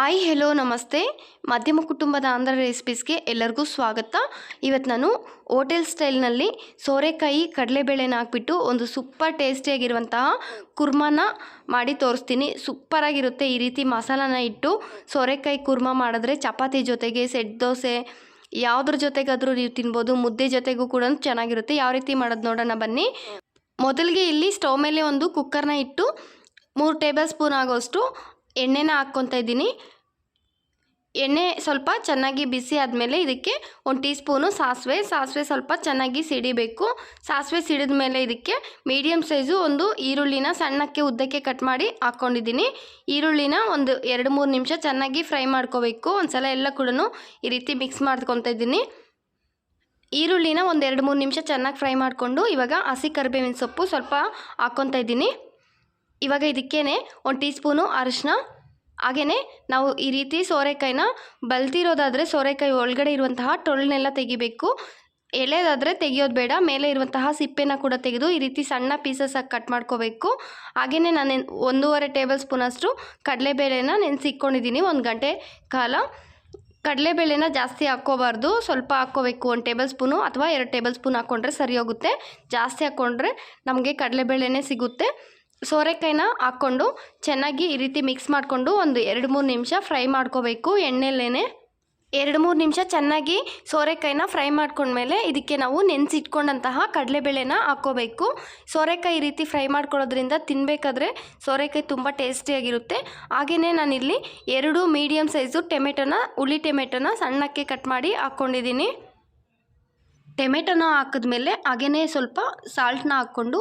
Hi hello ನಮಸ್ತೆ. ಮಧ್ಯಮ ಕುಟುಂಬದ ಆಂಧ್ರ ರೆಸಿಪೀಸ್ಗೆ ಎಲ್ಲರಿಗೂ ಸ್ವಾಗತ. ಇವತ್ತು ನಾನು ಹೋಟೆಲ್ ಸ್ಟೈಲ್ನಲ್ಲಿ ಸೋರೆಕಾಯಿ ಕಡಲೆಬೇಳೆನ ಹಾಕ್ಬಿಟ್ಟು ಒಂದು ಸೂಪರ್ ಟೇಸ್ಟಿಯಾಗಿರುವಂತಹ ಕುರ್ಮಾನ ಮಾಡಿ ತೋರಿಸ್ತೀನಿ. ಸೂಪರಾಗಿರುತ್ತೆ ಈ ರೀತಿ ಮಸಾಲಾನ ಇಟ್ಟು ಸೋರೆಕಾಯಿ ಕುರ್ಮಾ ಮಾಡಿದ್ರೆ ಚಪಾತಿ ಜೊತೆಗೆ, ಸೆಟ್ ದೋಸೆ, ಯಾವುದ್ರ ಜೊತೆಗಾದರೂ ನೀವು ತಿನ್ಬೋದು, ಮುದ್ದೆ ಜೊತೆಗೂ ಕೂಡ ಚೆನ್ನಾಗಿರುತ್ತೆ. ಯಾವ ರೀತಿ ಮಾಡೋದು ನೋಡೋಣ ಬನ್ನಿ. ಮೊದಲಿಗೆ ಇಲ್ಲಿ ಸ್ಟವ್ ಮೇಲೆ ಒಂದು ಕುಕ್ಕರ್ನ ಇಟ್ಟು ಮೂರು ಟೇಬಲ್ ಸ್ಪೂನ್ ಆಗೋಷ್ಟು ಎಣ್ಣೆನ ಹಾಕ್ಕೊತಾ ಇದ್ದೀನಿ. ಎಣ್ಣೆ ಸ್ವಲ್ಪ ಚೆನ್ನಾಗಿ ಬಿಸಿ ಆದಮೇಲೆ ಇದಕ್ಕೆ ಒಂದು ಟೀ ಸ್ಪೂನು ಸಾಸಿವೆ. ಸಾಸಿವೆ ಸ್ವಲ್ಪ ಚೆನ್ನಾಗಿ ಸಿಡಿಬೇಕು. ಸಾಸಿವೆ ಸಿಡಿದ ಮೇಲೆ ಇದಕ್ಕೆ ಮೀಡಿಯಮ್ ಸೈಜು ಒಂದು ಈರುಳ್ಳಿನ ಸಣ್ಣಕ್ಕೆ ಉದ್ದಕ್ಕೆ ಕಟ್ ಮಾಡಿ ಹಾಕ್ಕೊಂಡಿದ್ದೀನಿ. ಈರುಳ್ಳಿನ ಒಂದು ಎರಡು ಮೂರು ನಿಮಿಷ ಚೆನ್ನಾಗಿ ಫ್ರೈ ಮಾಡ್ಕೋಬೇಕು. ಒಂದ್ಸಲ ಎಲ್ಲ ಕೂಡ ಈ ರೀತಿ ಮಿಕ್ಸ್ ಮಾಡ್ಕೊತಾ ಇದ್ದೀನಿ. ಈರುಳ್ಳಿನ ಒಂದು ಎರಡು ಮೂರು ನಿಮಿಷ ಚೆನ್ನಾಗಿ ಫ್ರೈ ಮಾಡಿಕೊಂಡು ಇವಾಗ ಹಸಿ ಕರಿಬೇವಿನ ಸೊಪ್ಪು ಸ್ವಲ್ಪ ಹಾಕ್ಕೊತಾ ಇದ್ದೀನಿ. ಇವಾಗ ಇದಕ್ಕೇನೆ ಒಂದು ಟೀ ಸ್ಪೂನು ಅರಿಶಿನ ಹಾಗೆಯೇ ನಾವು ಈ ರೀತಿ ಸೋರೆಕಾಯಿನ ಬಲ್ತಿರೋದಾದರೆ ಸೋರೆಕಾಯಿ ಒಳಗಡೆ ಇರುವಂತಹ ಟೊಳ್ಳನ್ನೆಲ್ಲ ತೆಗಿಬೇಕು. ಎಳೆದಾದರೆ ತೆಗಿಯೋದು ಬೇಡ, ಮೇಲೆ ಇರುವಂತಹ ಸಿಪ್ಪೆನ ಕೂಡ ತೆಗೆದು ಈ ರೀತಿ ಸಣ್ಣ ಪೀಸಸ್ ಆಗಿ ಕಟ್ ಮಾಡ್ಕೋಬೇಕು. ಹಾಗೆಯೇ ನಾನು ಒಂದೂವರೆ ಟೇಬಲ್ ಸ್ಪೂನಷ್ಟು ಕಡಲೆಬೇಳೆನ ನೆನೆಸಿಕ್ಕೊಂಡಿದ್ದೀನಿ ಒಂದು ಗಂಟೆ ಕಾಲ. ಕಡಲೆಬೇಳೆನ ಜಾಸ್ತಿ ಹಾಕ್ಕೋಬಾರ್ದು, ಸ್ವಲ್ಪ ಹಾಕ್ಕೋಬೇಕು, ಒಂದು ಟೇಬಲ್ ಸ್ಪೂನು ಅಥವಾ ಎರಡು ಟೇಬಲ್ ಸ್ಪೂನ್ ಹಾಕ್ಕೊಂಡ್ರೆ ಸರಿ ಹೋಗುತ್ತೆ ಜಾಸ್ತಿ ಹಾಕ್ಕೊಂಡ್ರೆ ನಮಗೆ ಕಡಲೆಬೇಳೆನೇ ಸಿಗುತ್ತೆ. ಸೋರೆಕಾಯಿನ ಹಾಕ್ಕೊಂಡು ಚೆನ್ನಾಗಿ ಈ ರೀತಿ ಮಿಕ್ಸ್ ಮಾಡಿಕೊಂಡು ಒಂದು ಎರಡು ಮೂರು ನಿಮಿಷ ಫ್ರೈ ಮಾಡ್ಕೋಬೇಕು. ಎಣ್ಣೆಲೇನೆ ಎರಡು ಮೂರು ನಿಮಿಷ ಚೆನ್ನಾಗಿ ಸೋರೆಕಾಯಿನ ಫ್ರೈ ಮಾಡ್ಕೊಂಡ್ಮೇಲೆ ಇದಕ್ಕೆ ನಾವು ನೆನೆಸಿಟ್ಕೊಂಡಂತಹ ಕಡಲೆಬೇಳೆನ ಹಾಕ್ಕೋಬೇಕು. ಸೋರೆಕಾಯಿ ಈ ರೀತಿ ಫ್ರೈ ಮಾಡ್ಕೊಳ್ಳೋದ್ರಿಂದ ತಿನ್ನಬೇಕಾದ್ರೆ ಸೋರೆಕಾಯಿ ತುಂಬ ಟೇಸ್ಟಿಯಾಗಿರುತ್ತೆ ಹಾಗೆಯೇ ನಾನಿಲ್ಲಿ ಎರಡು ಮೀಡಿಯಮ್ ಸೈಜು ಟೊಮೆಟೊನ, ಹುಳಿ ಟೊಮೆಟೊನ ಸಣ್ಣಕ್ಕೆ ಕಟ್ ಮಾಡಿ ಹಾಕ್ಕೊಂಡಿದ್ದೀನಿ. ಟೊಮೆಟೊನ ಹಾಕಿದ್ಮೇಲೆ ಹಾಗೆಯೇ ಸ್ವಲ್ಪ ಸಾಲ್ಟನ್ನ ಹಾಕ್ಕೊಂಡು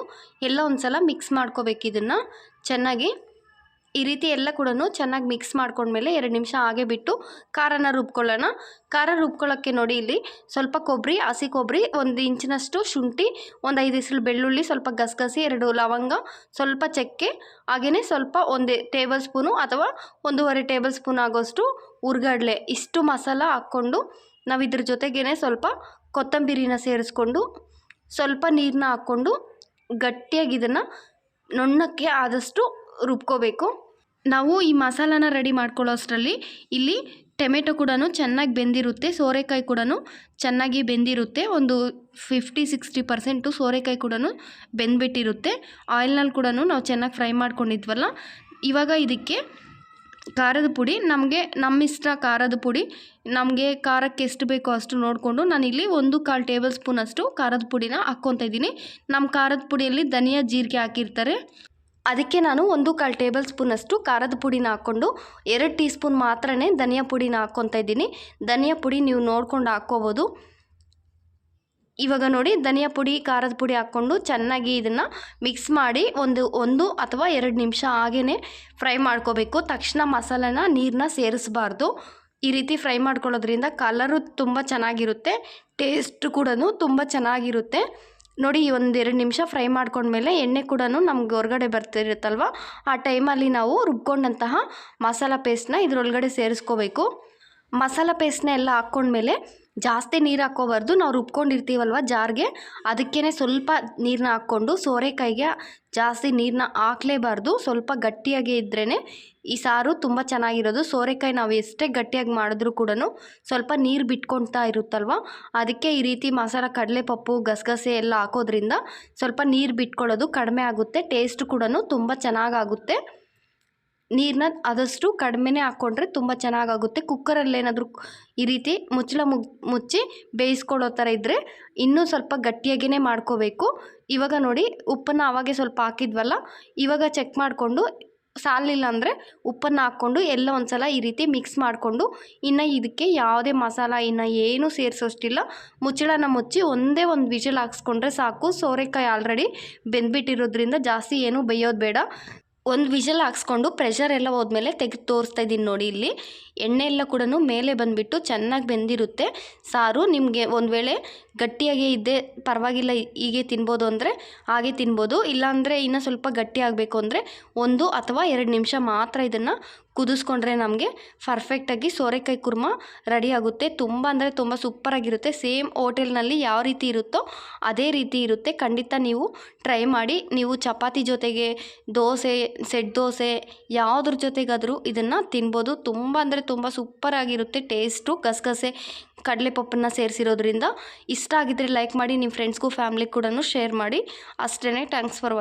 ಎಲ್ಲ ಒಂದು ಸಲ ಮಿಕ್ಸ್ ಮಾಡ್ಕೋಬೇಕು ಇದನ್ನು. ಚೆನ್ನಾಗಿ ಈ ರೀತಿ ಎಲ್ಲ ಕೂಡ ಚೆನ್ನಾಗಿ ಮಿಕ್ಸ್ ಮಾಡ್ಕೊಂಡ್ಮೇಲೆ ಎರಡು ನಿಮಿಷ ಹಾಗೆ ಬಿಟ್ಟು ಖಾರನ ರುಬ್ಕೊಳ್ಳೋಣ. ಖಾರ ರುಬ್ಕೊಳ್ಳೋಕ್ಕೆ ನೋಡಿ ಇಲ್ಲಿ ಸ್ವಲ್ಪ ಕೊಬ್ಬರಿ, ಹಸಿ ಕೊಬ್ಬರಿ, ಒಂದು ಇಂಚಿನಷ್ಟು ಶುಂಠಿ, ಒಂದು ಐದು ಇಸಲು ಬೆಳ್ಳುಳ್ಳಿ, ಸ್ವಲ್ಪ ಗಸಗಸಿ, ಎರಡು ಲವಂಗ, ಸ್ವಲ್ಪ ಚಕ್ಕೆ ಹಾಗೆಯೇ ಸ್ವಲ್ಪ ಒಂದು ಟೇಬಲ್ ಸ್ಪೂನು ಅಥವಾ ಒಂದೂವರೆ ಟೇಬಲ್ ಸ್ಪೂನ್ ಆಗೋಷ್ಟು ಹುರ್ಗಡ್ಲೆ ಇಷ್ಟು ಮಸಾಲ ಹಾಕ್ಕೊಂಡು ನಾವು ಇದ್ರ ಜೊತೆಗೇ ಸ್ವಲ್ಪ ಕೊತ್ತಂಬರಿನ ಸೇರಿಸ್ಕೊಂಡು ಸ್ವಲ್ಪ ನೀರನ್ನ ಹಾಕ್ಕೊಂಡು ಗಟ್ಟಿಯಾಗಿ ಇದನ್ನು ನುಣ್ಣಕ್ಕೆ ಆದಷ್ಟು ರುಬ್ಕೋಬೇಕು. ನಾವು ಈ ಮಸಾಲಾನ ರೆಡಿ ಮಾಡ್ಕೊಳ್ಳೋ ಅಷ್ಟರಲ್ಲಿ ಇಲ್ಲಿ ಟೊಮೆಟೊ ಕೂಡ ಚೆನ್ನಾಗಿ ಬೆಂದಿರುತ್ತೆ, ಸೋರೆಕಾಯಿ ಕೂಡ ಚೆನ್ನಾಗಿ ಬೆಂದಿರುತ್ತೆ, ಒಂದು ಫಿಫ್ಟಿ ಸಿಕ್ಸ್ಟಿ ಪರ್ಸೆಂಟು ಸೋರೆಕಾಯಿ ಕೂಡ ಬೆಂದ್ಬಿಟ್ಟಿರುತ್ತೆ. ಆಯಿಲ್ನಲ್ಲಿ ಕೂಡ ನಾವು ಚೆನ್ನಾಗಿ ಫ್ರೈ ಮಾಡ್ಕೊಂಡಿದ್ವಲ್ಲ, ಇವಾಗ ಇದಕ್ಕೆ ಖಾರದ ಪುಡಿ, ನಮಗೆ ನಮ್ಮ ಇಷ್ಟ ಖಾರದ ಪುಡಿ, ನಮಗೆ ಖಾರಕ್ಕೆ ಎಷ್ಟು ಬೇಕೋ ಅಷ್ಟು ನೋಡಿಕೊಂಡು ನಾನಿಲ್ಲಿ ಒಂದು ಕಾಲು ಟೇಬಲ್ ಸ್ಪೂನಷ್ಟು ಖಾರದ ಪುಡಿನ ಹಾಕ್ಕೊತಾ ಇದ್ದೀನಿ. ನಮ್ಮ ಖಾರದ ಪುಡಿಯಲ್ಲಿ ಧನಿಯಾ, ಜೀರಿಗೆ ಹಾಕಿರ್ತಾರೆ. ಅದಕ್ಕೆ ನಾನು ಒಂದು ಕಾಲು ಟೇಬಲ್ ಸ್ಪೂನಷ್ಟು ಖಾರದ ಪುಡಿನ ಹಾಕ್ಕೊಂಡು ಎರಡು ಟೀ ಸ್ಪೂನ್ ಮಾತ್ರನೇ ಧನಿಯಾ ಪುಡಿನ ಹಾಕ್ಕೊತಾ ಇದ್ದೀನಿ. ಧನಿಯಾ ಪುಡಿ ನೀವು ನೋಡ್ಕೊಂಡು ಹಾಕ್ಕೋಬೋದು. ಇವಾಗ ನೋಡಿ ಧನಿಯಾ ಪುಡಿ, ಖಾರದ ಪುಡಿ ಹಾಕ್ಕೊಂಡು ಚೆನ್ನಾಗಿ ಇದನ್ನು ಮಿಕ್ಸ್ ಮಾಡಿ ಒಂದು ಒಂದು ಅಥವಾ ಎರಡು ನಿಮಿಷ ಹಾಗೆಯೇ ಫ್ರೈ ಮಾಡ್ಕೋಬೇಕು. ತಕ್ಷಣ ಮಸಾಲೆನ ನೀರನ್ನ ಸೇರಿಸಬಾರ್ದು. ಈ ರೀತಿ ಫ್ರೈ ಮಾಡ್ಕೊಳ್ಳೋದ್ರಿಂದ ಕಲರು ತುಂಬ ಚೆನ್ನಾಗಿರುತ್ತೆ. ಟೇಸ್ಟ್ ಕೂಡ ತುಂಬ ಚೆನ್ನಾಗಿರುತ್ತೆ. ನೋಡಿ ಒಂದೆರಡು ನಿಮಿಷ ಫ್ರೈ ಮಾಡ್ಕೊಂಡ್ಮೇಲೆ ಎಣ್ಣೆ ಕೂಡ ನಮ್ಗೆ ಹೊರಗಡೆ ಬರ್ತಿರುತ್ತಲ್ವ? ಆ ಟೈಮಲ್ಲಿ ನಾವು ರುಬ್ಕೊಂಡಂತಹ ಮಸಾಲ ಪೇಸ್ಟ್ನ ಇದರೊಳಗಡೆ ಸೇರಿಸ್ಕೋಬೇಕು. ಮಸಾಲ ಪೇಸ್ಟ್ನ ಎಲ್ಲ ಹಾಕ್ಕೊಂಡ್ಮೇಲೆ ಜಾಸ್ತಿ ನೀರು ಹಾಕ್ಕೋಬಾರ್ದು ನಾವು ರುಬ್ಕೊಂಡಿರ್ತೀವಲ್ವ ಜಾರ್ಗೆ? ಅದಕ್ಕೇ ಸ್ವಲ್ಪ ನೀರನ್ನ ಹಾಕ್ಕೊಂಡು ಸೋರೆಕಾಯಿಗೆ ಜಾಸ್ತಿ ನೀರನ್ನ ಹಾಕ್ಲೇಬಾರ್ದು. ಸ್ವಲ್ಪ ಗಟ್ಟಿಯಾಗಿ ಇದ್ರೇ ಈ ಸಾರು ತುಂಬ ಚೆನ್ನಾಗಿರೋದು. ಸೋರೆಕಾಯಿ ನಾವು ಎಷ್ಟೇ ಗಟ್ಟಿಯಾಗಿ ಮಾಡಿದ್ರೂ ಕೂಡ ಸ್ವಲ್ಪ ನೀರು ಬಿಟ್ಕೊಳ್ತಾ ಇರುತ್ತಲ್ವ? ಅದಕ್ಕೆ ಈ ರೀತಿ ಮಸಾಲ ಕಡಲೆಪಪ್ಪು, ಗಸಗಸೆ ಎಲ್ಲ ಹಾಕೋದ್ರಿಂದ ಸ್ವಲ್ಪ ನೀರು ಬಿಟ್ಕೊಳ್ಳೋದು ಕಡಿಮೆ ಆಗುತ್ತೆ. ಟೇಸ್ಟ್ ಕೂಡ ತುಂಬ ಚೆನ್ನಾಗಾಗುತ್ತೆ. ನೀರನ್ನ ಆದಷ್ಟು ಕಡಿಮೆನೇ ಹಾಕ್ಕೊಂಡ್ರೆ ತುಂಬ ಚೆನ್ನಾಗಾಗುತ್ತೆ. ಕುಕ್ಕರಲ್ಲಿ ಏನಾದರೂ ಈ ರೀತಿ ಮುಚ್ಚಳ ಮುಗ್, ಮುಚ್ಚಿ ಬೇಯಿಸ್ಕೊಳ್ಳೋ ಥರ ಇದ್ದರೆ ಇನ್ನೂ ಸ್ವಲ್ಪ ಗಟ್ಟಿಯಾಗಿಯೇ ಮಾಡ್ಕೋಬೇಕು. ಇವಾಗ ನೋಡಿ, ಉಪ್ಪನ್ನು ಆವಾಗೆ ಸ್ವಲ್ಪ ಹಾಕಿದ್ವಲ್ಲ, ಇವಾಗ ಚೆಕ್ ಮಾಡಿಕೊಂಡು, ಸಾಲಿಲ್ಲ ಅಂದರೆ ಉಪ್ಪನ್ನು ಹಾಕ್ಕೊಂಡು ಎಲ್ಲ ಒಂದು ಸಲ ಈ ರೀತಿ ಮಿಕ್ಸ್ ಮಾಡಿಕೊಂಡು, ಇನ್ನು ಇದಕ್ಕೆ ಯಾವುದೇ ಮಸಾಲ, ಇನ್ನು ಏನೂ ಸೇರಿಸೋಷ್ಟಿಲ್ಲ. ಮುಚ್ಚಳನ ಮುಚ್ಚಿ ಒಂದೇ ಒಂದು ವಿಷಲ್ ಹಾಕ್ಸ್ಕೊಂಡ್ರೆ ಸಾಕು. ಸೋರೆಕಾಯಿ ಆಲ್ರೆಡಿ ಬೆಂದ್ಬಿಟ್ಟಿರೋದ್ರಿಂದ ಜಾಸ್ತಿ ಏನೂ ಬೇಯೋದು ಬೇಡ. ಒಂದು ವಿಷಲ್ ಹಾಕ್ಸ್ಕೊಂಡು ಪ್ರೆಷರ್ ಎಲ್ಲ ಹೋದ್ಮೇಲೆ ತೆಗೆದು ತೋರಿಸ್ತಾ ಇದ್ದೀನಿ ನೋಡಿ ಇಲ್ಲಿ. ಎಣ್ಣೆ ಎಲ್ಲ ಕೂಡ ಮೇಲೆ ಬಂದುಬಿಟ್ಟು ಚೆನ್ನಾಗಿ ಬೆಂದಿರುತ್ತೆ. ಸಾರು ನಿಮಗೆ ಒಂದು ವೇಳೆ ಗಟ್ಟಿಯಾಗಿ ಇದ್ದೇ ಪರವಾಗಿಲ್ಲ ಹೀಗೆ ತಿನ್ಬೋದು ಅಂದರೆ ಹಾಗೆ ತಿನ್ಬೋದು. ಇಲ್ಲಾಂದರೆ ಇನ್ನು ಸ್ವಲ್ಪ ಗಟ್ಟಿ ಆಗಬೇಕು ಅಂದರೆ ಒಂದು ಅಥವಾ ಎರಡು ನಿಮಿಷ ಮಾತ್ರ ಇದನ್ನು ಕುದಿಸ್ಕೊಂಡ್ರೆ ನಮಗೆ ಪರ್ಫೆಕ್ಟಾಗಿ ಸೋರೆಕಾಯಿ ಕುರ್ಮ ರೆಡಿ ಆಗುತ್ತೆ. ತುಂಬ ಅಂದರೆ ತುಂಬ ಸೂಪರಾಗಿರುತ್ತೆ ಸೇಮ್ ಹೋಟೆಲ್ನಲ್ಲಿ ಯಾವ ರೀತಿ ಇರುತ್ತೋ ಅದೇ ರೀತಿ ಇರುತ್ತೆ. ಖಂಡಿತ ನೀವು ಟ್ರೈ ಮಾಡಿ, ನೀವು ಚಪಾತಿ ಜೊತೆಗೆ ದೋಸೆ, ಸೆಟ್ ದೋಸೆ, ಯಾವುದ್ರ ಜೊತೆಗಾದರೂ ಇದನ್ನು ತಿನ್ಬೋದು. ತುಂಬ ಅಂದರೆ ತುಂಬ ಸೂಪರಾಗಿರುತ್ತೆ ಟೇಸ್ಟು ಗಸಗಸೆ, ಕಡಲೆಪಪ್ಪನ್ನ ಸೇರಿಸಿರೋದ್ರಿಂದ. ಇಷ್ಟ ಆಗಿದ್ದರೆ ಲೈಕ್ ಮಾಡಿ ನಿಮ್ಮ ಫ್ರೆಂಡ್ಸ್ಗೂ ಫ್ಯಾಮ್ಲಿಗೆ ಕೂಡ ಶೇರ್ ಮಾಡಿ. ಅಷ್ಟೇ ಥ್ಯಾಂಕ್ಸ್ ಫಾರ್